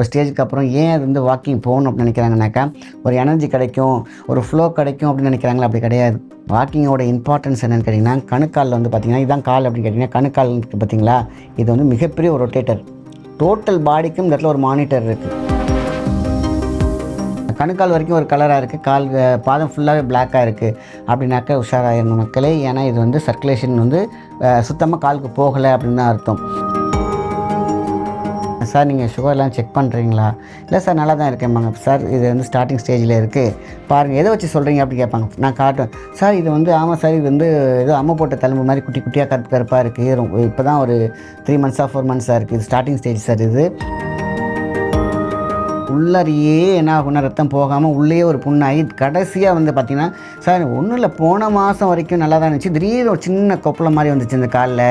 ஒரு ஸ்டேஜுக்கு அப்புறம் ஏன் அது வந்து வாக்கிங் போகணும் அப்படின்னு நினைக்கிறாங்கனாக்கா ஒரு எனர்ஜி கிடைக்கும் ஒரு ஃப்ளோ கிடைக்கும் அப்படின்னு நினைக்கிறாங்களா? அப்படி கிடையாது. வாக்கிங்கோட இம்பார்ட்டன்ஸ் என்னென்னு கேட்டிங்கன்னா கணுக்காலில் வந்து பார்த்தீங்கன்னா இதுதான் கால் அப்படின்னு கேட்டிங்கன்னா கணுக்கால் பார்த்தீங்களா? இது வந்து மிகப்பெரிய ஒரு ரொட்டேட்டர் டோட்டல் பாடிக்கும் இந்த இடத்துல ஒரு மானிட்டர் இருக்குது கணுக்கால் வரைக்கும் ஒரு கலராக இருக்குது கால் பாதம் ஃபுல்லாகவே பிளாக்காக இருக்குது அப்படின்னாக்கா உஷாராயிடணும் மக்களே. ஏன்னா இது வந்து சர்க்குலேஷன் வந்து சுத்தமாக காலுக்கு போகலை அப்படின்னு தான் அர்த்தம். சார் நீங்கள் சுகர்லாம் செக் பண்ணுறீங்களா இல்லை சார் நல்லா தான் இருக்கேன் சார் இது வந்து ஸ்டார்டிங் ஸ்டேஜில் இருக்குது பாருங்கள் எதை வச்சு சொல்கிறீங்க அப்படி கேட்பாங்க. நான் காட்டுவேன் சார் இது வந்து ஆமாம் சார் இது வந்து ஏதோ அம்மை போட்ட தழும்பு மாதிரி குட்டி குட்டியாக கருப்பு கருப்பாக இருக்குது இப்போ தான் ஒரு த்ரீ மந்த்ஸாக ஃபோர் மந்த்ஸாக இருக்குது இது ஸ்டார்டிங் ஸ்டேஜ் சார் இது. உள்ளறியே என்ன ஆகும்னா ரத்தம் போகாமல் உள்ளே ஒரு புண்ணாகி கடைசியாக வந்து பார்த்திங்கன்னா சார் ஒன்றும் இல்லை போன மாதம் வரைக்கும் நல்லா தான் இருந்துச்சு. திடீர்னு ஒரு சின்ன கொப்பளம் மாதிரி வந்துச்சு இந்த காலில்.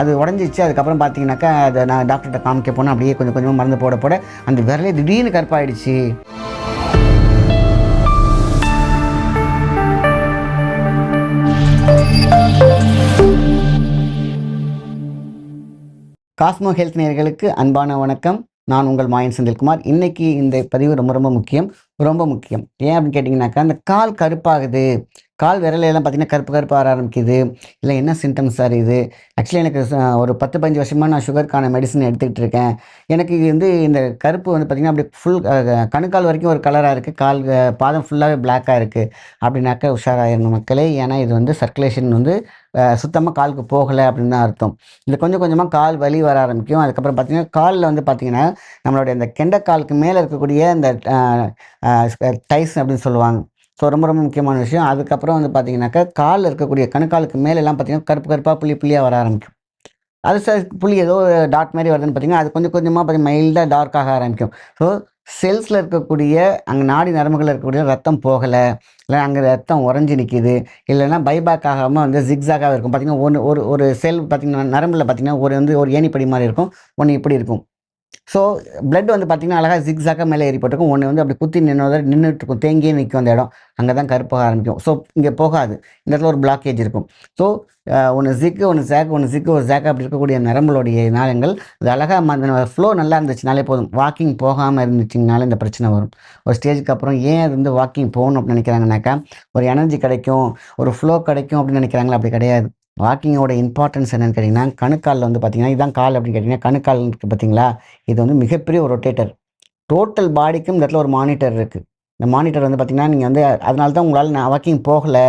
அது உடஞ்சிச்சு. அதுக்கப்புறம் பார்த்தீங்கன்னாக்கா அதை நான் டாக்டர்கிட்ட காமிக்க போனேன். அப்படியே கொஞ்சம் கொஞ்சமாக மருந்து போட போட. அந்த விரலே திடீர்னு கருப்பாயிடுச்சு. காஸ்மோ ஹெல்த் நேயர்களுக்கு அன்பான வணக்கம். நான் உங்கள் மாயன் செந்தில்குமார். இன்னைக்கு இந்த பதிவு ரொம்ப ரொம்ப முக்கியம். ரொம்ப முக்கியம். ஏன் அப்படின்னு கேட்டிங்கனாக்கா அந்த கால் கருப்பாகுது. கால் விரலையெல்லாம் பார்த்தீங்கன்னா கருப்பு கருப்பு வர ஆரம்பிக்குது. இல்லை என்ன சிம்டம்ஸ் சார் இது? ஆக்சுவலி எனக்கு ஒரு பத்து பதினஞ்சு வருஷமாக நான் சுகருக்கான மெடிசன் எடுத்துக்கிட்டு இருக்கேன். எனக்கு இது வந்து இந்த கருப்பு வந்து பார்த்திங்கன்னா அப்படியே ஃபுல் கணுக்கால் வரைக்கும் ஒரு கலராக இருக்குது கால் பாதம் ஃபுல்லாகவே பிளாக்காக இருக்குது அப்படின்னாக்கா உஷாராயிடணும் மக்களே. ஏன்னா இது வந்து சர்க்குலேஷன் வந்து சுத்தமாக காலுக்கு போகலை அப்படின்னு தான் அர்த்தம். இது கொஞ்சம் கொஞ்சமாக கால் வலி வர ஆரம்பிக்கும். அதுக்கப்புறம் பார்த்தீங்கன்னா காலில் வந்து பார்த்தீங்கன்னா நம்மளுடைய அந்த கெண்டைக்காலுக்கு மேலே இருக்கக்கூடிய அந்த டைஸ் அப்படின்னு சொல்லுவாங்க. ஸோ ரொம்ப ரொம்ப முக்கியமான விஷயம். அதுக்கப்புறம் வந்து பார்த்தீங்கன்னாக்கா காலில் இருக்கக்கூடிய கணுக்காலுக்கு மேலெல்லாம் பார்த்தீங்கன்னா கருப்பு கருப்பாக புள்ளி புள்ளியாக வர ஆரம்பிக்கும். அது சார் புள்ளி ஏதோ டாட் மாதிரி வருதுன்னு பார்த்தீங்கன்னா அது கொஞ்சம் கொஞ்சமாக பார்த்தீங்கன்னா மைல்டாக டார்க்காக ஆரம்பிக்கும். ஸோ செல்ஸில் இருக்கக்கூடிய அங்கே நாடி நரம்புகளில் இருக்கக்கூடிய ரத்தம் போகலை இல்லை அங்கே ரத்தம் உறைஞ்சி நிற்கிது இல்லைன்னா பைபேக் ஆகாமல் வந்து ஜிக்ஸாகாக இருக்கும். பார்த்தீங்கன்னா ஒன்று ஒரு ஒரு செல் பார்த்தீங்கன்னா நரம்பில் பார்த்தீங்கன்னா ஒரு வந்து ஒரு ஏணிப்படி மாதிரி இருக்கும். ஒன்று இப்படி இருக்கும். ஸோ பிளட் வந்து பார்த்திங்கன்னா அழகாக ஜிக்ஸாக்காக மேலே ஏறி போட்டிருக்கும். ஒன்று வந்து அப்படி குத்தி நின்று நின்றுட்டு இருக்கும் தேங்கியே நிற்கும் அந்த இடம். அங்கே தான் கருப்பாக ஆரம்பிக்கும். ஸோ இங்கே போகாது. இந்த இடத்துல ஒரு பிளாக்கேஜ் இருக்கும். ஸோ ஒன்று ஜிக்கு ஒன்று ஜேக்கு ஒன்று ஜிக்கு ஒரு ஜேக்கு அப்படி இருக்கக்கூடிய நரம்புகளுடைய நாளங்கள் அது அழகாக அந்த ஃப்ளோ நல்லா இருந்துச்சுனாலே போதும். வாக்கிங் போகாமல் இருந்துச்சுனாலே இந்த பிரச்சனை வரும். ஒரு ஸ்டேஜுக்கு அப்புறம் ஏன் அது வந்து வாக்கிங் போகணும் அப்படின்னு நினைக்கிறாங்கனாக்கா ஒரு எனர்ஜி கிடைக்கும் ஒரு ஃப்ளோ கிடைக்கும் அப்படின்னு நினைக்கிறாங்களா? அப்படி கிடையாது. வாக்கிங்கோட இம்பார்ட்டன்ஸ் என்னென்னு கேட்டிங்கன்னா கணுக்காலில் வந்து பார்த்தீங்கன்னா இதுதான் கால் அப்படின்னு கேட்டிங்கன்னா கணுக்கால் இருக்குது பார்த்தீங்களா இது வந்து மிகப்பெரிய ஒரு ரொட்டேட்டர் டோட்டல் பாடிக்கும் இந்த இடத்துல ஒரு மானிட்டர் இருக்குது இந்த மானிட்டர் வந்து பார்த்திங்கன்னா நீங்கள் வந்து அதனால தான் உங்களால் நான் வாக்கிங் போகலை.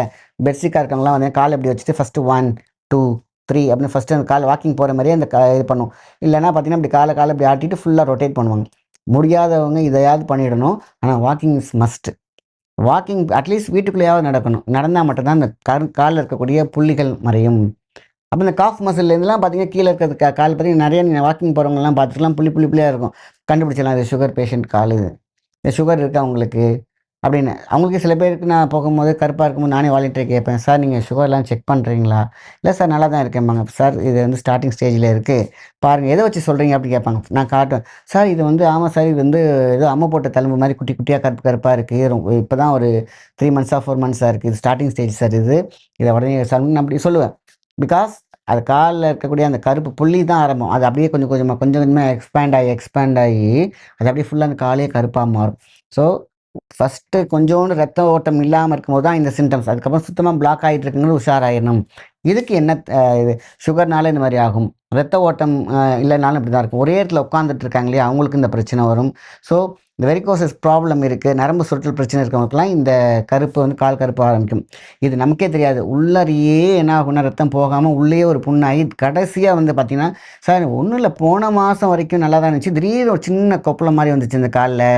பெட்ஷீக்காக இருக்கவங்களாம் வந்து கால் எப்படி வச்சுட்டு ஃபஸ்ட்டு ஒன் டூ த்ரீ அப்படின்னு ஃபஸ்ட்டு அந்த கால் வாக்கிங் போகிற மாதிரியே அந்த க இது பண்ணும். இல்லைனா பார்த்தீங்கன்னா இப்படி காலை காலை இப்படி ஆட்டிட்டு ஃபுல்லாக ரொட்டேட் பண்ணுவாங்க. முடியாதவங்க இதையாவது பண்ணிடணும். ஆனால் walking is must walking at least வீட்டுக்குள்ளேயாவது நடக்கணும். நடந்தால் மட்டும்தான் அந்த கரு காலில் இருக்கக்கூடிய புள்ளிகள் மறையும். அப்போ இந்த காஃப் மசில்லேருந்துலாம் பார்த்தீங்கன்னா கீழே இருக்கிறது கா- கால் பார்த்தீங்கன்னா நிறைய நீங்கள் வாக்கிங் போகிறவங்கலாம் பார்த்துக்கலாம் புள்ளி புள்ளி புள்ளியாக இருக்கும். கண்டுபிடிச்சிடலாம். இது சுகர் பேஷண்ட் கால். இது இந்த சுகர் இருக்கா உங்களுக்கு? அப்படின்னு. அவங்களுக்கு சில பேருக்கு நான் போகும்போது கருப்பாக இருக்கும்போது நானே வாலண்டியர் கேட்பேன் சார் நீங்கள் சுகர்லாம் செக் பண்ணுறீங்களா இல்லை சார் நல்லா தான் இருக்கேன்பாங்க சார் இது வந்து ஸ்டார்டிங் ஸ்டேஜில் இருக்குது பாருங்கள் எதை வச்சு சொல்கிறீங்க அப்படி கேட்பாங்க. நான் காட்டுவேன். சார் இது வந்து ஆமாம் சார் இது வந்து ஏதோ அம்மை போட்ட தழும்பு மாதிரி குட்டி குட்டியாக கருப்பு கருப்பாக இருக்குது இப்போ தான் ஒரு த்ரீ மந்த்ஸாக ஃபோர் மந்த்ஸாக இருக்குது இது ஸ்டார்டிங் ஸ்டேஜ் சார் இது. இதை உடனே சார் நான் அப்படி சொல்லுவேன். பிகாஸ் அது காலில் இருக்கக்கூடிய அந்த கருப்பு புள்ளி தான் ஆரம்பம். அது அப்படியே கொஞ்சம் கொஞ்சமாக கொஞ்சம் கொஞ்சமாக எக்ஸ்பேண்ட் ஆகி எக்ஸ்பேண்ட் ஆகி அது அப்படியே ஃபுல்லாக அந்த காலே கருப்பாக மாறும். ஸோ ஃபஸ்ட்டு கொஞ்சோண்டு ரத்த ஓட்டம் இல்லாமல் இருக்கும்போது தான் இந்த சிம்டம்ஸ் அதுக்கப்புறம் சுத்தமாக பிளாக் ஆகிட்டு இருக்குங்கிறது உஷாராயிடணும். இதுக்கு என்ன இது சுகர்னால இந்த மாதிரி ஆகும். ரத்த ஓட்டம் இல்லைனாலும் இப்படி தான் இருக்கும். ஒரே இடத்துல உட்காந்துட்டு இருக்காங்க இல்லையா? அவங்களுக்கு இந்த பிரச்சனை வரும். ஸோ இந்த வெரிகோசஸ் ப்ராப்ளம் இருக்குது நரம்பு சுற்றல் பிரச்சனை இருக்கவங்களுக்குலாம் இந்த கருப்பு வந்து கால் கருப்பு ஆரம்பிக்கும். இது நமக்கே தெரியாது. உள்ளறியே என்ன ஆகும்னா ரத்தம் போகாமல் உள்ளே ஒரு புண்ணாகி கடைசியாக வந்து பார்த்திங்கன்னா சார் ஒன்றும் இல்லை போன மாதம் வரைக்கும் நல்லா தான் இருந்துச்சு. திடீர்னு ஒரு சின்ன கொப்பளம் மாதிரி வந்துச்சு இந்த காலில்.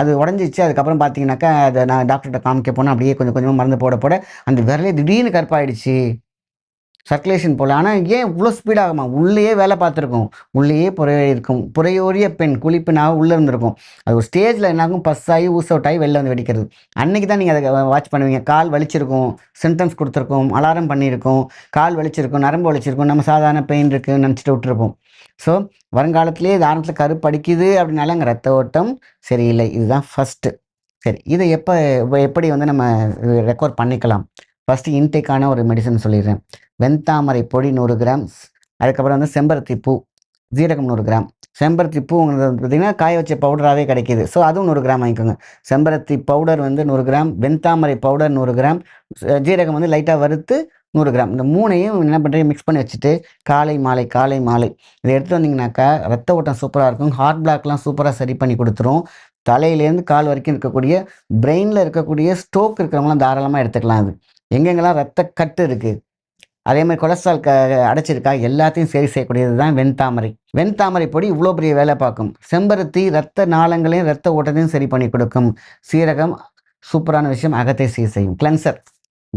அது உடஞ்சிச்சு. அதுக்கப்புறம் பார்த்தீங்கன்னாக்கா அதை நான் டாக்டர்கிட்ட காமிக்க போனால் அப்படியே கொஞ்சம் கொஞ்சமாக மருந்து போட போட அந்த விரலே திடீர்னு கருப்பாயிடுச்சு. சர்க்குலேஷன் போல். ஆனால் ஏன் இவ்வளோ ஸ்பீடாகுமா உள்ளேயே வேலை பார்த்துருக்கும். உள்ளேயே புறைய இருக்கும். புறையோரிய பெண் குளிப்புனாக உள்ளே இருந்திருக்கும். அது ஒரு ஸ்டேஜில் என்னாகும் பஸ் ஆகி ஊஸ் அவுட் ஆகி வெளில வந்து வெடிக்கிறது. அன்னைக்கு தான் நீங்கள் அதை வாட்ச் பண்ணுவீங்க. கால் வலிச்சிருக்கும். சிம்டம்ஸ் கொடுத்துருக்கும். அலாரம் பண்ணியிருக்கும். கால் வலிச்சிருக்கும். நரம்பு வலிச்சிருக்கும். நம்ம சாதாரண பெயின் இருக்குன்னு நினச்சிட்டு விட்டுருப்போம். ஸோ வருங்காலத்திலே இது கருப்பு அடிக்குது அப்படின்னால அங்கே ரத்த ஓட்டம் சரியில்லை. இதுதான் ஃபஸ்ட்டு சரி இதை எப்போ எப்படி வந்து நம்ம ரெக்கார்ட் பண்ணிக்கலாம்? ஃபஸ்ட்டு இன்டேக்கான ஒரு மெடிசன் சொல்லிடுறேன். வெண்தாமரை பொடி நூறு கிராம் அதுக்கப்புறம் வந்து செம்பருத்தி பூ ஜீரகம் நூறு கிராம். செம்பருத்தி பூங்கிறது பார்த்திங்கன்னா காய வச்ச பவுடராகவே கிடைக்கிது. ஸோ அதுவும் நூறு கிராம் வாங்கிக்கோங்க. செம்பருத்தி பவுடர் வந்து நூறு கிராம் வெண்தாமரை பவுடர் நூறு கிராம் ஜீரகம் வந்து லைட்டாக வறுத்து நூறு கிராம். இந்த மூணையும் என்ன பண்ணுறீங்க மிக்ஸ் பண்ணி வச்சுட்டு காலை மாலை காலை மாலை. இதை எடுத்து வந்தீங்கன்னாக்கா ரத்த ஓட்டம் சூப்பராக இருக்கும். ஹார்ட் பிளாக்லாம் சூப்பராக சரி பண்ணி கொடுத்துரும். தலையிலேருந்து கால் வரைக்கும் இருக்கக்கூடிய பிரெயினில் இருக்கக்கூடிய ஸ்ட்ரோக் இருக்கிறவங்களாம் தாராளமாக எடுத்துக்கலாம் அது எங்கெங்கெல்லாம் ரத்த கட்டு இருக்குது அதே மாதிரி கொலஸ்ட்ரால் க அடைச்சிருக்கா? எல்லாத்தையும் சரி செய்யக்கூடியது தான் வெண்தாமரை. வெண்தாமரை பொடி இவ்வளோ பெரிய வேலை பார்க்கும். செம்பருத்தி ரத்த நாளங்களையும் ரத்த ஓட்டத்தையும் சரி பண்ணி கொடுக்கும். சீரகம் சூப்பரான விஷயம் அகத்தை சீர் செய்யும். கிளென்சர்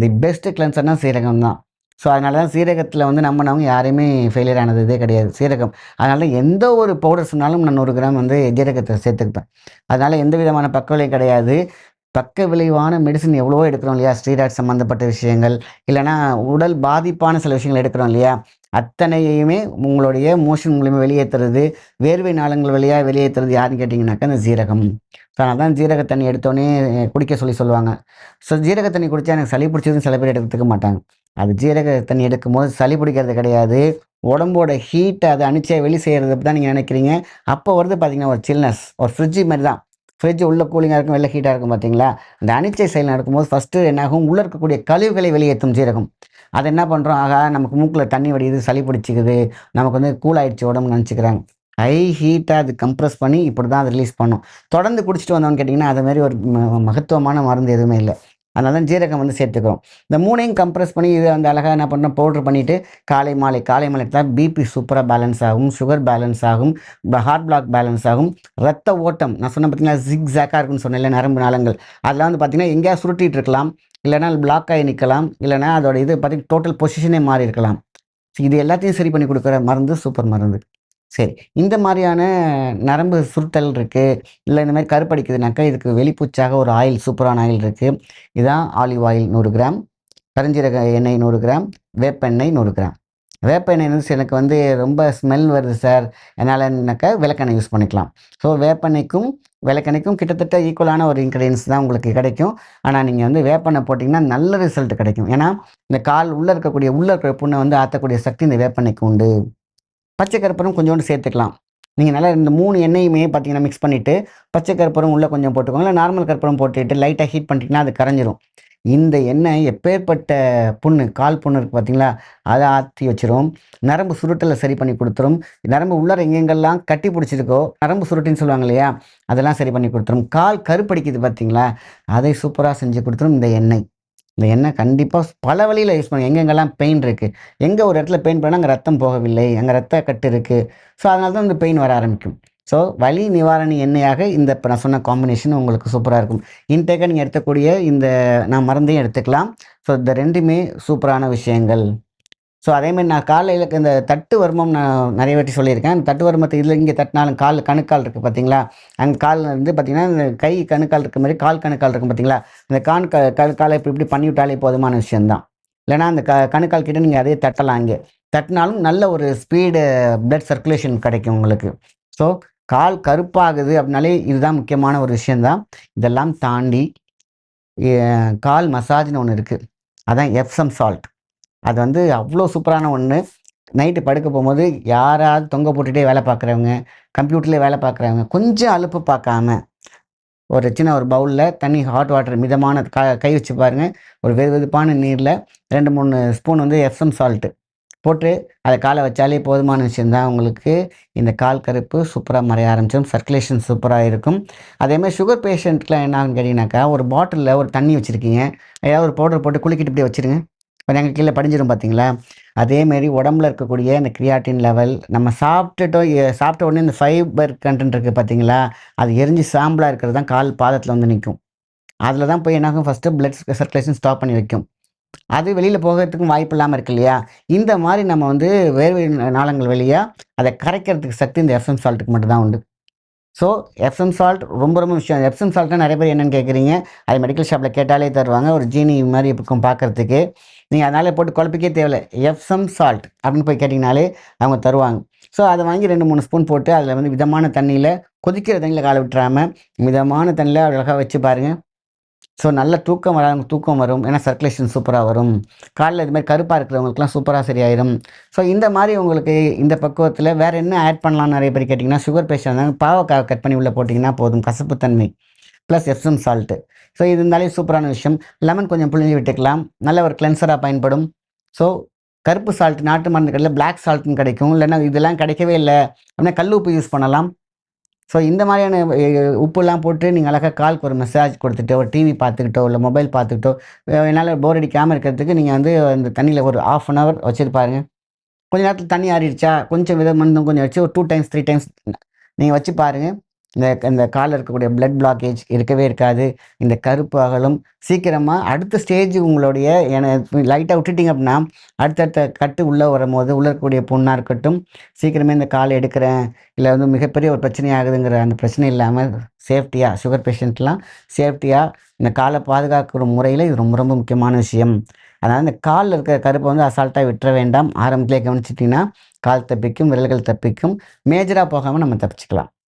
தி பெஸ்ட் கிளென்சர்னா சீரகம் தான். ஸோ அதனால தான் சீரகத்தில் வந்து நம்பினவங்க யாரையுமே ஃபெயிலியர் ஆனது இதே கிடையாது. சீரகம். அதனால் எந்த ஒரு பவுடர் சொன்னாலும் நான் நூறு கிராம் வந்து ஜீரகத்தை சேர்த்துக்கிட்டேன் அதனால் எந்த விதமான பக்க கிடையாது. பக்க விளைவான மெடிசன் எவ்வளவோ எடுக்கிறோம் இல்லையா? ஸ்டீராய்ட் சம்மந்தப்பட்ட விஷயங்கள் இல்லைன்னா உடல் பாதிப்பான சில விஷயங்கள் எடுக்கிறோம் இல்லையா? அத்தனையுமே உங்களுடைய மோஷன் மூலியமாக வெளியேற்றுறது வேர்வை நாளங்கள் வழியாக வெளியேற்றுறது யாருன்னு கேட்டிங்கனாக்கா அந்த சீரகம். ஸோ அதனால தான் ஜீரக தண்ணி எடுத்தோடனே குடிக்க சொல்லி சொல்லுவாங்க. ஸோ ஜீரக தண்ணி குடித்தா எனக்கு சளி பிடிச்சதுன்னு சில பேர் எடுத்துக்க மாட்டாங்க. அது ஜீரக தண்ணி எடுக்கும்போது சளி பிடிக்கிறது கிடையாது. உடம்போட ஹீட்டை அதை அணிச்சை வெளி செய்கிறது தான் நீங்கள் நினைக்கிறீங்க. அப்போ வருது பார்த்தீங்கன்னா ஒரு சில்னஸ் ஒரு ஃப்ரிட்ஜு மாதிரி தான். ஃப்ரிட்ஜ் உள்ளே கூலிங்காக இருக்கும் வெளில ஹீட்டாக இருக்கும் பார்த்தீங்களா அந்த அணிச்சை செயல் நடக்கும்போது ஃபஸ்ட்டு என்னாகும்? உள்ளே இருக்கக்கூடிய கழிவுகளை வெளியேற்றும் ஜீரகம். அதை என்ன பண்ணுறோம் ஆகா நமக்கு மூக்கில் தண்ணி வடியுது சளி பிடிச்சிக்குது. நமக்கு வந்து கூலாயிடுச்சு உடம்புன்னு நினச்சிக்கிறாங்க. ஹை ஹீட்டாக அது கம்ப்ரஸ் பண்ணி இப்படி தான் அதை ரிலீஸ் பண்ணும். தொடர்ந்து குடிச்சிட்டு வந்தோம்னு கேட்டிங்கன்னா அது மாதிரி ஒரு ம- மகத்துவமான மருந்து எதுவுமே இல்லை. அதனால தான் ஜீரகம் வந்து சேர்த்துக்கிறோம். இந்த மூணையும் கம்ப்ரஸ் பண்ணி இது அந்த அழகாக என்ன பண்ணுறோம் பவுடர் பண்ணிவிட்டு காலை மாலை காலை மாலை தான் பிபி சூப்பராக பேலன்ஸ் ஆகும் சுகர் பேலன்ஸ் ஆகும் ஹார்ட் பிளாக் பேலன்ஸ் ஆகும். ரத்த ஓட்டம் நான் சொன்ன பார்த்தீங்கன்னா ஜிக் ஜாக்காக இருக்குன்னு இல்லை நரம்பு நாளங்கள். அதெல்லாம் வந்து பார்த்தீங்கன்னா எங்கேயா சுருட்டிட்டு இருக்கலாம். இல்லைனா பிளாக் ஆகி நிற்கலாம். இல்லைனா அதோட இது பார்த்தீங்கன்னா டோட்டல் பொசிஷனே மாறி இருக்கலாம். இது எல்லாத்தையும் சரி பண்ணி கொடுக்குற மருந்து சூப்பர் மருந்து. சரி. இந்த மாதிரியான நரம்பு சுருட்டல் இருக்குது இல்லை இந்த மாதிரி கருப்படிக்குதுனாக்கா இதுக்கு வெளிப்பூச்சாக ஒரு ஆயில் சூப்பரான ஆயில் இருக்குது இதான் ஆலிவ் ஆயில் நூறு கிராம். கரிஞ்சீரக எண்ணெய் நூறு கிராம். வேப்பெண்ணெய் நூறு கிராம். வேப்ப எண்ணெய் வந்து எனக்கு வந்து ரொம்ப ஸ்மெல் வருது சார் என்னாலனாக்கா விளக்கெண்ணெய் யூஸ் பண்ணிக்கலாம். ஸோ வேப்பெண்ணெய்க்கும் விளக்கெண்ணெய்க்கும் கிட்டத்தட்ட ஈக்குவலான ஒரு இன்க்ரீடியன்ஸ் தான் உங்களுக்கு கிடைக்கும். ஆனால் நீங்கள் வந்து வேப்பெண்ணெய் போட்டிங்கன்னா நல்ல ரிசல்ட் கிடைக்கும். ஏன்னா இந்த கால் உள்ளே இருக்கக்கூடிய உள்ளே இருக்கிற புண்ணை வந்து ஆற்றக்கூடிய சக்தி இந்த வேப்பெண்ணெய்க்கு உண்டு. பச்சை கருப்பரும் கொஞ்சோண்டு சேர்த்துக்கலாம். நீங்கள் நல்லா இந்த மூணு எண்ணெயுமே பார்த்தீங்கன்னா மிக்ஸ் பண்ணிவிட்டு பச்சை கற்பூரம் உள்ளே கொஞ்சம் போட்டுக்கோங்க. இல்லை நார்மல் கற்பூரம் போட்டுட்டு லைட்டாக ஹீட் பண்ணிட்டீங்கன்னா அது கரைஞ்சிரும். இந்த எண்ணெய் எப்பேற்பட்ட புண்ணு கால் புண்ணு இருக்குது பார்த்தீங்களா அதை ஆற்றி வச்சிரும். நரம்பு சுருட்டலை சரி பண்ணி கொடுத்துரும். நரம்பு உள்ளார எங்கெங்கெல்லாம் கட்டி பிடிச்சிருக்கோ நரம்பு சுருட்டின்னு சொல்லுவாங்க இல்லையா அதெல்லாம் சரி பண்ணி கொடுத்துரும். கால் கருப்படிக்குது பார்த்தீங்களா அதை சூப்பராக செஞ்சு கொடுத்துரும் இந்த எண்ணெய். இந்த எண்ணெய் கண்டிப்பாக பல வழியில் யூஸ் பண்ணுங்க எங்கெங்கெல்லாம் பெயின் இருக்குது எங்கே ஒரு இடத்துல பெயின் பண்ணால் அங்கே ரத்தம் போகவில்லை. அங்கே ரத்த கட்டு இருக்குது ஸோ அதனால தான் இந்த பெயின் வர ஆரம்பிக்கும். ஸோ வலி நிவாரணி எண்ணெயாக இந்த இப்போ நான் சொன்ன காம்பினேஷன் உங்களுக்கு சூப்பராக இருக்கும். இன்டேக்காக நீங்கள் எடுக்கக்கூடிய இந்த நான் மருந்தையும் எடுத்துக்கலாம். ஸோ இந்த ரெண்டுமே சூப்பரான விஷயங்கள். ஸோ அதேமாதிரி நான் காலையில் இந்த தட்டு வர்மம் நான் நிறைய வாட்டி சொல்லியிருக்கேன். அந்த தட்டு வர்மத்தை இதில் இங்கே தட்டினாலும் கால் கணுக்கால் இருக்குது பார்த்தீங்களா? அங்கே கால் வந்து பார்த்தீங்கன்னா இந்த கை கணுக்கால் இருக்க மாதிரி கால் கணுக்கால் இருக்கும் பார்த்தீங்களா? இந்த கான் க கணுக்காலை இப்படி இப்படி பண்ணி விட்டாலே போதுமான விஷயந்தான் இல்லைனா அந்த க கணுக்கால் கிட்ட நீங்கள் அதே தட்டலாம் இங்கே. தட்டினாலும் நல்ல ஒரு ஸ்பீடு பிளட் சர்க்குலேஷன் கிடைக்கும் உங்களுக்கு. ஸோ கால் கருப்பாகுது அப்படின்னாலே இதுதான் முக்கியமான ஒரு விஷயந்தான் இதெல்லாம் தாண்டி கால் மசாஜ்னு ஒன்று இருக்குது அதான் எப்சம் சால்ட் அது வந்து அவ்வளோ சூப்பரான ஒன்று நைட்டு படுக்க போகும்போது யாராவது தொங்க போட்டுகிட்டே வேலை பார்க்குறவங்க கம்ப்யூட்டர்லேயே வேலை பார்க்குறவங்க கொஞ்சம் அலுப்பு பார்க்காம ஒரு சின்ன ஒரு பவுலில் தண்ணி ஹாட் வாட்டர் மிதமான க கை வச்சு பாருங்கள் ஒரு வெது வெதுப்பான நீரில் ரெண்டு மூணு ஸ்பூன் வந்து எஃப்எம் சால்ட்டு போட்டு அதை காலை வச்சாலே போதுமான விஷயந்தான் உங்களுக்கு இந்த கால் கருப்பு சூப்பராக மறைய ஆரம்பிச்சிடும். சர்க்குலேஷன் சூப்பராக இருக்கும். அதேமாதிரி சுகர் பேஷண்ட்க்குலாம் என்ன ஆகுன்னு கேட்டிங்கனாக்கா ஒரு பாட்டிலில் ஒரு தண்ணி வச்சுருக்கீங்க. ஏதாவது ஒரு பவுடர் போட்டு குளிக்கிட்டு இப்படியே வச்சுருங்க. கொஞ்சம் நாங்கள் கீழே படிஞ்சிடும் பார்த்தீங்களா அதேமாரி உடம்புல இருக்கக்கூடிய இந்த கிரியாட்டின் லெவல் நம்ம சாப்பிட்டுட்டோ சாப்பிட்ட உடனே இந்த ஃபைபர் கண்டென்ட் இருக்குது பார்த்தீங்களா அது எரிஞ்சு சாம்பலாக இருக்கிறது தான் கால் பாதத்தில் வந்து நிற்கும் அதில் தான் போய் என்னாகும்? ஃபஸ்ட்டு பிளட் சர்க்குலேஷன் ஸ்டாப் பண்ணி வைக்கும். அது வெளியில் போகிறதுக்கும் வாய்ப்பு இல்லாமல் இருக்கு இல்லையா? இந்த மாதிரி நம்ம வந்து வேர்வை நாளங்கள் வழியாக அதை கரைக்கிறதுக்கு சக்தி இந்த எஃப்எம் சால்ட்டுக்கு மட்டும்தான் உண்டு. ஸோ எப்சம் சால்ட் ரொம்ப ரொம்ப விஷயம். எப்சம் சால்ட்னா நிறைய பேர் என்னென்னு கேட்குறீங்க. அது மெடிக்கல் ஷாப்பில் கேட்டாலே தருவாங்க. ஒரு ஜீனி மாதிரி இருக்கும் பார்க்கறதுக்கு. நீங்கள் அதனால் போட்டு குழப்பிக்கே தேவையில்ல. எப்சம் சால்ட் அப்படின்னு போய் கேட்டிங்கனாலே அவங்க தருவாங்க. ஸோ அதை வாங்கி ரெண்டு மூணு ஸ்பூன் போட்டு அதில் வந்து மிதமான தண்ணியில் கொதிக்கிற தண்ணியில் காலை விட்டுறாமல் மிதமான தண்ணியில் அழகாக வச்சு பாருங்கள் ஸோ நல்ல தூக்கம் வராங்க தூக்கம் வரும். ஏன்னா சர்க்குலேஷன் சூப்பராக வரும். காலில் இது மாதிரி கருப்பாக இருக்கிறவங்களுக்குலாம் சூப்பராக சரியாயிடும் ஸோ இந்த மாதிரி உங்களுக்கு இந்த பக்குவத்தில் வேறு என்ன ஆட் பண்ணலாம்னு நிறைய பேர் கேட்டிங்கன்னா சுகர் பேஷண்ட் இருந்தாங்க பாவக்காய் கட் பண்ணி உள்ளே போட்டிங்கன்னா போதும். கசப்புத்தன்மை ப்ளஸ் எப்சம் சால்ட்டு ஸோ இது இருந்தாலே சூப்பரான விஷயம். லெமன் கொஞ்சம் புழிஞ்சு விட்டுக்கலாம். நல்ல ஒரு கிளென்சராக பயன்படும். ஸோ கருப்பு சால்ட் நாட்டு மருந்து கடையில் பிளாக் சால்ட்னு கிடைக்கும். இல்லைன்னா இதெல்லாம் கிடைக்கவே இல்லை. அப்படின்னா கல் உப்பு யூஸ் பண்ணலாம். ஸோ இந்த மாதிரியான உப்புலாம் போட்டு நீங்கள் அழகாக கால்க்கு ஒரு மெசேஜ் கொடுத்துட்டோ ஒரு டிவி பார்த்துக்கிட்டோ இல்லை மொபைல் பார்த்துக்கிட்டோ என்னால் போர் அடிக்காமல் இருக்கிறதுக்கு நீங்கள் வந்து அந்த தண்ணியில் ஒரு ஆஃப் அன் ஹவர் வச்சுருப்பாருங்க கொஞ்ச நேரத்தில் தண்ணி ஆறிடுச்சா கொஞ்சம் வித மருந்தும் கொஞ்சம் வச்சு ஒரு டூ டைம்ஸ் த்ரீ டைம்ஸ் நீங்கள் வச்சு பாருங்கள் இந்த இந்த காலில் இருக்கக்கூடிய பிளட் பிளாக்கேஜ் இருக்கவே இருக்காது. இந்த கருப்பு அகலும் சீக்கிரமாக அடுத்த ஸ்டேஜ் உங்களுடைய லைட்டாக விட்டுட்டிங்க அப்படின்னா அடுத்தடுத்த கட்டு உள்ளே வரும்போது உள்ளே இருக்கக்கூடிய புண்ணாக இருக்கட்டும் சீக்கிரமே இந்த காலை எடுக்கிறேன் இல்லை வந்து மிகப்பெரிய ஒரு பிரச்சனை ஆகுதுங்கிற அந்த பிரச்சனை இல்லாமல் சேஃப்டியாக சுகர் பேஷண்ட்லாம் சேஃப்டியாக இந்த காலை பாதுகாக்கிற முறையில் இது ரொம்ப ரொம்ப முக்கியமான விஷயம். அதனால் இந்த காலில் இருக்கிற கருப்பை வந்து அசால்ட்டாக விட்டுற வேண்டாம். ஆரம்பத்திலே கவனிச்சிட்டிங்கன்னா கால் தப்பிக்கும் விரல்கள் தப்பிக்கும் மேஜராக போகாமல் நம்ம தப்பிச்சுக்கலாம்.